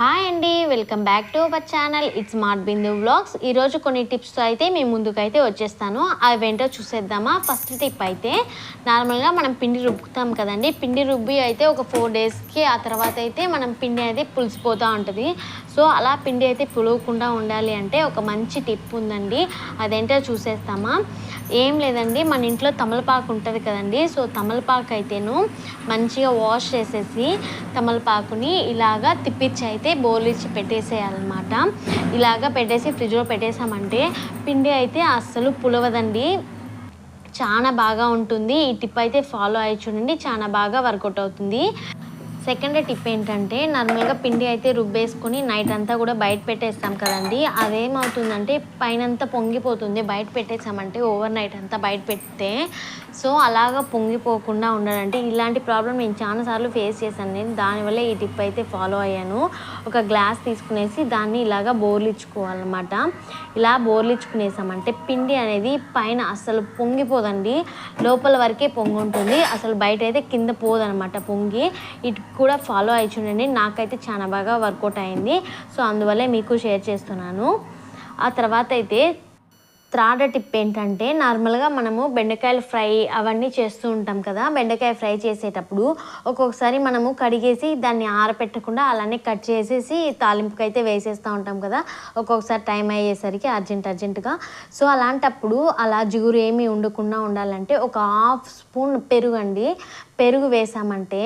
Hi అండి welcome back to our channel. It's smart Bindu vlogs ఈరోజు కొన్ని టిప్స్తో అయితే మేము ముందుకైతే వచ్చేస్తాను. అవి ఏంటో చూసేద్దామా? ఫస్ట్ టిప్ అయితే నార్మల్గా మనం పిండి రుబ్బుతాం కదండి. పిండి రుబ్బి అయితే ఒక ఫోర్ డేస్కి ఆ తర్వాత అయితే మనం పిండి అయితే పులిసిపోతూ ఉంటుంది. సో అలా పిండి అయితే పులవకుండా ఉండాలి అంటే ఒక మంచి టిప్ ఉందండి. అదేంటో చూసేస్తామా? ఏం లేదండి మన ఇంట్లో తమలపాకు ఉంటుంది కదండి. సో తమలపాకు అయితేను మంచిగా వాష్ చేసేసి తమలపాకుని ఇలాగా తిప్పించి అయితే బౌల్ ఇచ్చి పెట్టేసేయాలన్నమాట. ఇలాగా పెట్టేసి ఫ్రిడ్జ్లో పెట్టేసామంటే పిండి అయితే అస్సలు పులవదండి. చాలా బాగా ఉంటుంది. ఈ టిప్ అయితే ఫాలో అయ్యి చూడండి. చాలా బాగా వర్కౌట్ అవుతుంది. సెకండ్ టిప్ ఏంటంటే నార్మల్గా పిండి అయితే రుబ్బేసుకొని నైట్ అంతా కూడా బయట పెట్టేస్తాం కదండి. అదేమవుతుందంటే పైనంతా పొంగిపోతుంది. బయట పెట్టేసామంటే ఓవర్ నైట్ అంతా బయట పెడితే సో అలాగా పొంగిపోకుండా ఉండాలంటే ఇలాంటి ప్రాబ్లం నేను చాలాసార్లు ఫేస్ చేశాను. నేను దానివల్ల ఈ టిప్ అయితే ఫాలో అయ్యాను. ఒక గ్లాస్ తీసుకునేసి దాన్ని ఇలాగా బోర్లిచ్చుకోవాలన్నమాట. ఇలా బోర్లిచ్చుకునేసామంటే పిండి అనేది పైన అసలు పొంగిపోదండి. లోపల వరకే పొంగి ఉంటుంది అసలు బయట అయితే కింద పోదనమాట పొంగి. ఇటు కూడా ఫాలో అయి చూడండి నాకైతే చాలా బాగా వర్కౌట్ అయింది. సో అందువల్లే మీకు షేర్ చేస్తున్నాను. ఆ తర్వాత అయితే త్రాడ టిప్ ఏంటంటే నార్మల్గా మనము బెండకాయలు ఫ్రై అవన్నీ చేస్తూ ఉంటాం కదా. బెండకాయ ఫ్రై చేసేటప్పుడు ఒక్కొక్కసారి మనము కడిగేసి దాన్ని ఆరపెట్టకుండా అలానే కట్ చేసేసి తాలింపుకి అయితే వేసేస్తూ ఉంటాం కదా. ఒక్కొక్కసారి టైం అయ్యేసరికి అర్జెంట్ అర్జెంటుగా సో అలాంటప్పుడు అలా జిగురు ఏమీ ఉండకుండా ఉండాలంటే ఒక హాఫ్ స్పూన్ పెరుగు అండి పెరుగు వేసామంటే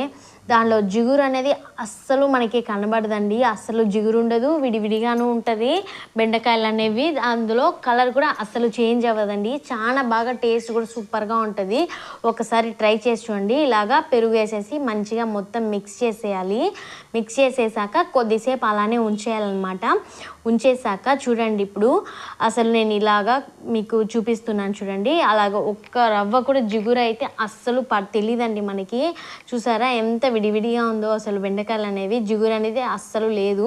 దానిలో జిగురు అనేది అస్సలు మనకి కనబడదండి. అస్సలు జిగురు ఉండదు విడివిడిగాను ఉంటుంది. బెండకాయలు అనేవి అందులో కలర్ కూడా అస్సలు చేంజ్ అవ్వదండి. చాలా బాగా టేస్ట్ కూడా సూపర్గా ఉంటుంది. ఒకసారి ట్రై చేసి చూడండి. ఇలాగా పెరుగు వేసేసి మంచిగా మొత్తం మిక్స్ చేసేయాలి. మిక్స్ చేసేసాక కొద్దిసేపు అలానే ఉంచేయాలన్నమాట. ఉంచేసాక చూడండి ఇప్పుడు అసలు నేను ఇలాగా మీకు చూపిస్తున్నాను చూడండి. అలాగ ఒక్క రవ్వ కూడా జిగురు అయితే అస్సలు తెలియదండి మనకి. చూసారా? ఎంత విడివిడిగా ఉందో అసలు బెండకాయలు అనేవి జిగురు అనేది అస్సలు లేదు.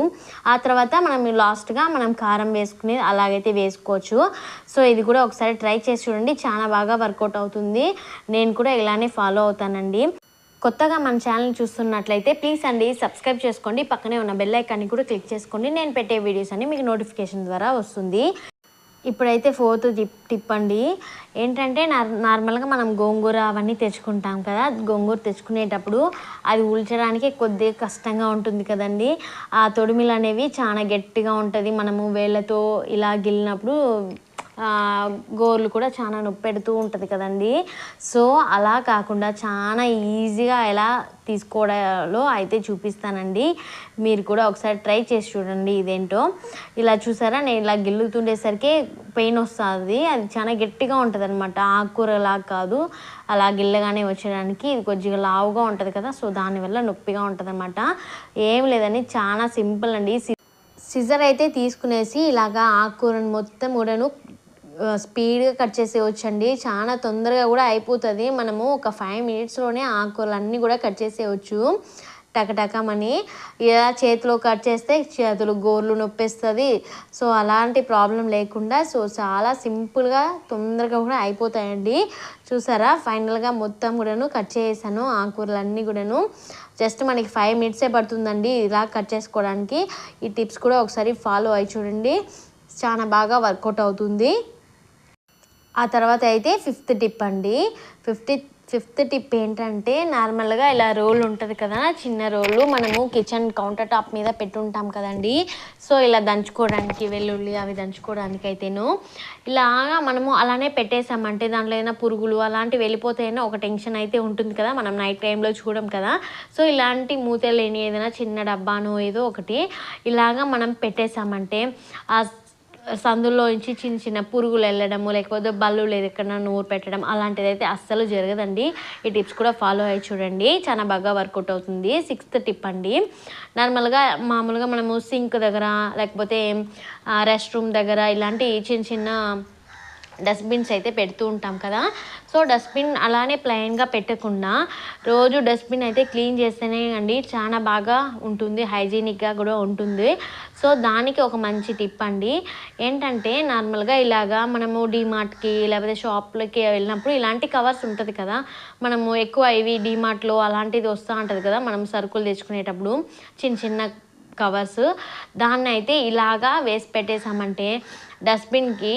ఆ తర్వాత మనం లాస్ట్గా మనం కారం వేసుకునేది అలాగైతే వేసుకోవచ్చు. సో ఇది కూడా ఒకసారి ట్రై చేసి చూడండి. చాలా బాగా వర్కౌట్ అవుతుంది. నేను కూడా ఇలానే ఫాలో అవుతానండి. కొత్తగా మన ఛానల్ చూస్తున్నట్లయితే ప్లీజ్ అండి సబ్స్క్రైబ్ చేసుకోండి. పక్కనే ఉన్న బెల్ ఐకాన్ని కూడా క్లిక్ చేసుకోండి. నేను పెట్టే వీడియోస్ అన్ని మీకు నోటిఫికేషన్ ద్వారా వస్తుంది. ఇప్పుడైతే ఫోర్త్ టిప్ టిప్ అండి ఏంటంటే నార్ నార్మల్గా మనం గోంగూర అవన్నీ తెచ్చుకుంటాం కదా గోంగూర తెచ్చుకునేటప్పుడు అది ఉల్చడానికి కొద్దిగా కష్టంగా ఉంటుంది కదండి. ఆ తొడిమిలు అనేవి చాలా గట్టిగా ఉంటుంది. మనము వేళ్ళతో ఇలా గిల్లినప్పుడు గోర్లు కూడా చాలా నొప్పి పెడుతూ ఉంటుంది కదండి. సో అలా కాకుండా చాలా ఈజీగా ఎలా తీసుకోవడాలో అయితే చూపిస్తానండి. మీరు కూడా ఒకసారి ట్రై చేసి చూడండి ఇదేంటో. ఇలా చూసారా? నేను ఇలా గిల్లుతుండేసరికి పెయిన్ వస్తుంది. అది చాలా గట్టిగా ఉంటుంది అనమాట ఆకుకూరలా కాదు. అలా గిల్లగానే వచ్చేయడానికి ఇది కొద్దిగా లావుగా ఉంటుంది కదా. సో దానివల్ల నొప్పిగా ఉంటుంది అనమాట ఏం లేదని చాలా సింపుల్ అండి. సిజర్ అయితే తీసుకునేసి ఇలాగా ఆకుకూరను మొత్తం కూడాను స్పీడ్గా కట్ చేసేయచ్చండి. చాలా తొందరగా కూడా అయిపోతుంది. మనము ఒక ఫైవ్ మినిట్స్లోనే ఆకుకూరలు అన్నీ కూడా కట్ చేసేయచ్చు. టకటకమని ఇలా చేతిలో కట్ చేస్తే చేతులు గోర్లు నొప్పిస్తుంది. సో అలాంటి ప్రాబ్లం లేకుండా సో చాలా సింపుల్గా తొందరగా కూడా అయిపోతాయండి. చూసారా? ఫైనల్గా మొత్తం కూడాను కట్ చేసాను ఆకుకూరలు అన్నీ కూడాను. జస్ట్ మనకి ఫైవ్ మినిట్సే పడుతుందండి ఇలా కట్ చేసుకోవడానికి. ఈ టిప్స్ కూడా ఒకసారి ఫాలో అయి చూడండి. చాలా బాగా వర్కౌట్ అవుతుంది. ఆ తర్వాత అయితే ఫిఫ్త్ టిప్ అండి. ఫిఫ్త్ ఫిఫ్త్ టిప్ ఏంటంటే నార్మల్గా ఇలా రోల్ ఉంటుంది కదా చిన్న రోలు మనము కిచెన్ కౌంటర్ టాప్ మీద పెట్టుంటాం కదండి. సో ఇలా దంచుకోవడానికి వెల్లుల్లి అవి దంచుకోవడానికి అయితేను. ఇలాగా మనము అలానే పెట్టేసామంటే దాంట్లో ఏదైనా పురుగులు అలాంటివి వెళ్ళిపోతాయని ఒక టెన్షన్ అయితే ఉంటుంది కదా మనం నైట్ టైంలో చూడం కదా. సో ఇలాంటి మూత లేని ఏదైనా చిన్న డబ్బానో ఏదో ఒకటి ఇలాగా మనం పెట్టేసామంటే ఆ సందుల్లో నుంచి చిన్న చిన్న పురుగులు వెళ్ళడము లేకపోతే బల్లు లేదు ఎక్కడన్నా నూరు పెట్టడం అలాంటిది అయితే అస్సలు జరగదండి. ఈ టిప్స్ కూడా ఫాలో అయ్యి చూడండి. చాలా బాగా వర్కౌట్ అవుతుంది. సిక్స్త్ టిప్ అండి. నార్మల్గా మామూలుగా మనము సింక్ దగ్గర లేకపోతే రెస్ట్ రూమ్ దగ్గర ఇలాంటి చిన్న చిన్న డస్ట్బిన్స్ అయితే పెడుతూ ఉంటాం కదా. సో డస్ట్బిన్ అలానే ప్లెయిన్గా పెట్టకుండా రోజు డస్ట్బిన్ అయితే క్లీన్ చేస్తేనే అండి చాలా బాగా ఉంటుంది హైజీనిక్గా కూడా ఉంటుంది. సో దానికి ఒక మంచి టిప్ అండి. ఏంటంటే నార్మల్గా ఇలాగా మనము డిమార్ట్కి లేకపోతే షాప్లకి వెళ్ళినప్పుడు ఇలాంటి కవర్స్ ఉంటుంది కదా. మనము ఎక్కువ ఇవి డీమార్ట్లో అలాంటిది వస్తూ ఉంటుంది కదా మనం సరుకులు తెచ్చుకునేటప్పుడు చిన్న చిన్న కవర్స్. దాన్ని అయితే ఇలాగా వేసి పెట్టేసామంటే డస్ట్బిన్కి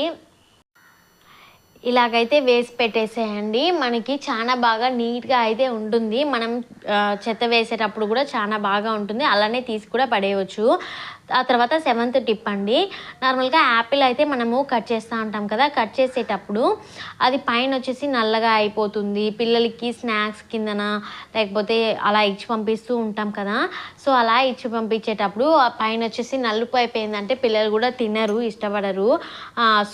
ఇలాగైతే వేసి పెట్టేసేయండి. మనకి చాలా బాగా నీట్గా అయితే ఉంటుంది. మనం చెత్త వేసేటప్పుడు కూడా చాలా బాగా ఉంటుంది. అలానే తీసి కూడా పడేయవచ్చు ఆ తర్వాత సెవెంత్ టిప్ అండి. నార్మల్గా యాపిల్ అయితే మనము కట్ చేస్తూ ఉంటాం కదా కట్ చేసేటప్పుడు అది పైన వచ్చేసి నల్లగా అయిపోతుంది. పిల్లలకి స్నాక్స్ కిందన లేకపోతే అలా ఇచ్చి పంపిస్తూ ఉంటాం కదా. సో అలా ఇచ్చి పంపించేటప్పుడు పైన వచ్చేసి నలుపు అయిపోయిందంటే పిల్లలు కూడా తినరు ఇష్టపడరు.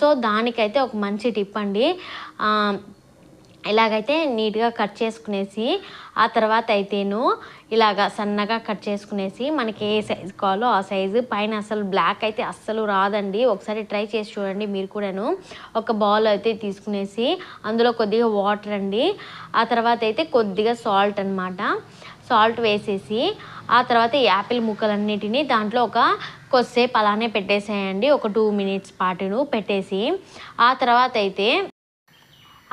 సో దానికైతే ఒక మంచి టిప్ అండి. ఇలాగైతే నీట్గా కట్ చేసుకునేసి ఆ తర్వాత అయితేను ఇలాగ సన్నగా కట్ చేసుకునేసి మనకి ఏ సైజు కావాలో ఆ సైజు. పైన అసలు బ్లాక్ అయితే అస్సలు రాదండి. ఒకసారి ట్రై చేసి చూడండి మీరు కూడాను. ఒక బౌల్ అయితే తీసుకునేసి అందులో కొద్దిగా వాటర్ అండి. ఆ తర్వాత అయితే కొద్దిగా సాల్ట్ అన్నమాట. సాల్ట్ వేసేసి ఆ తర్వాత యాపిల్ ముక్కలన్నిటినీ దాంట్లో ఒక కొద్దిసేపు అలానే పెట్టేసేయండి. ఒక టూ మినిట్స్ పాటును పెట్టేసి ఆ తర్వాత అయితే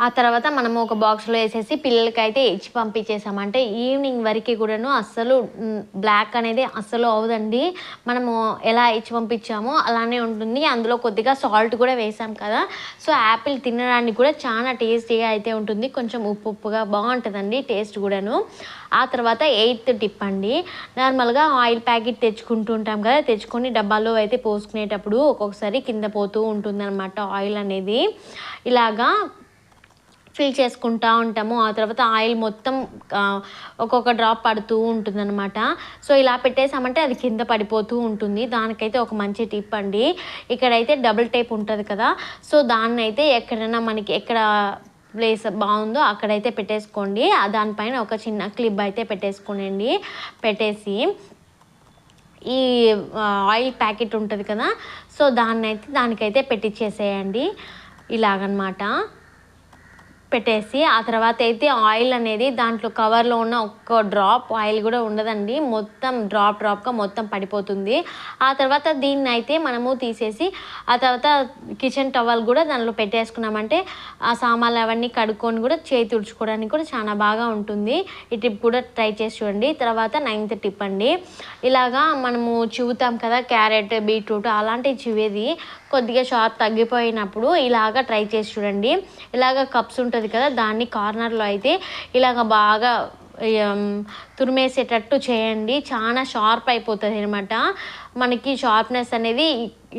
ఆ తర్వాత మనము ఒక బాక్స్లో వేసేసి పిల్లలకైతే ఇచ్చి పంపించేసామంటే ఈవినింగ్ వరకు కూడాను అస్సలు బ్లాక్ అనేది అస్సలు అవదండి మనము ఎలా ఇచ్చి పంపించామో అలానే ఉంటుంది. అందులో కొద్దిగా సాల్ట్ కూడా వేసాం కదా. సో యాపిల్ తినడానికి కూడా చాలా టేస్టీగా అయితే ఉంటుంది. కొంచెం ఉప్పు ఉప్పుగా బాగుంటుందండి టేస్ట్ కూడాను. ఆ తర్వాత ఎయిత్ టిప్ అండి. నార్మల్గా ఆయిల్ ప్యాకెట్ తెచ్చుకుంటూ ఉంటాం కదా. తెచ్చుకొని డబ్బాలో అయితే పోసుకునేటప్పుడు ఒక్కొక్కసారి కింద పోతూ ఉంటుందన్నమాట ఆయిల్ అనేది. ఇలాగా ఫిల్ చేసుకుంటూ ఉంటాము. ఆ తర్వాత ఆయిల్ మొత్తం ఒక్కొక్క డ్రాప్ పడుతూ ఉంటుందన్నమాట. సో ఇలా పెట్టేసామంటే అది కింద పడిపోతూ ఉంటుంది. దానికైతే ఒక మంచి టిప్ అండి. ఇక్కడైతే డబుల్ టేప్ ఉంటుంది కదా. సో దాన్ని అయితే ఎక్కడైనా మనకి ఎక్కడ ప్లేస్ బాగుందో అక్కడైతే పెట్టేసుకోండి. దానిపైన ఒక చిన్న క్లిప్ అయితే పెట్టేసుకోనండి. పెట్టేసి ఈ ఆయిల్ ప్యాకెట్ ఉంటుంది కదా. సో దాన్ని అయితే దానికైతే పెట్టించేసేయండి ఇలాగనమాట. పెట్టేసి ఆ తర్వాత అయితే ఆయిల్ అనేది దాంట్లో కవర్లో ఉన్న ఒక్క డ్రాప్ ఆయిల్ కూడా ఉండదండి. మొత్తం డ్రాప్ డ్రాప్గా మొత్తం పడిపోతుంది. ఆ తర్వాత దీన్ని అయితే మనము తీసేసి ఆ తర్వాత కిచెన్ టవల్ కూడా దానిలో పెట్టేసుకున్నామంటే ఆ సామాన్లు అవన్నీ కడుక్కొని కూడా చేయి తుడుచుకోవడానికి కూడా చాలా బాగా ఉంటుంది. ఈ టిప్ కూడా ట్రై చేసి చూడండి. తర్వాత నైన్త్ టిప్ అండి. ఇలాగా మనము చివుతాం కదా క్యారెట్ బీట్రూట్ అలాంటివి చివేది. కొద్దిగా షార్ప్ తగ్గిపోయినప్పుడు ఇలాగ ట్రై చేసి చూడండి. ఇలాగ కప్స్ ఉంటుంది కదా దాన్ని కార్నర్లో అయితే ఇలాగ బాగా తురిమేసేటట్టు చేయండి. చాలా షార్ప్ అయిపోతుంది అనమాట మనకి షార్ప్నెస్ అనేది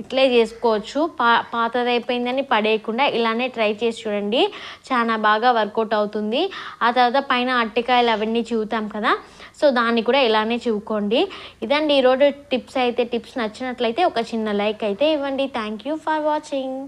ఇట్లే చేసుకోవచ్చు. పా పాతదైపోయిందని పడేయకుండా ఇలానే ట్రై చేసి చూడండి. చాలా బాగా వర్కౌట్ అవుతుంది. ఆ తర్వాత పైన అట్టికాయలు అవన్నీ చూతాం కదా. సో దాన్ని కూడా ఇలానే చివుకోండి. ఇదండి ఈరోజు టిప్స్ అయితే టిప్స్ నచ్చినట్లయితే ఒక చిన్న లైక్ అయితే ఇవ్వండి. Thank you for watching.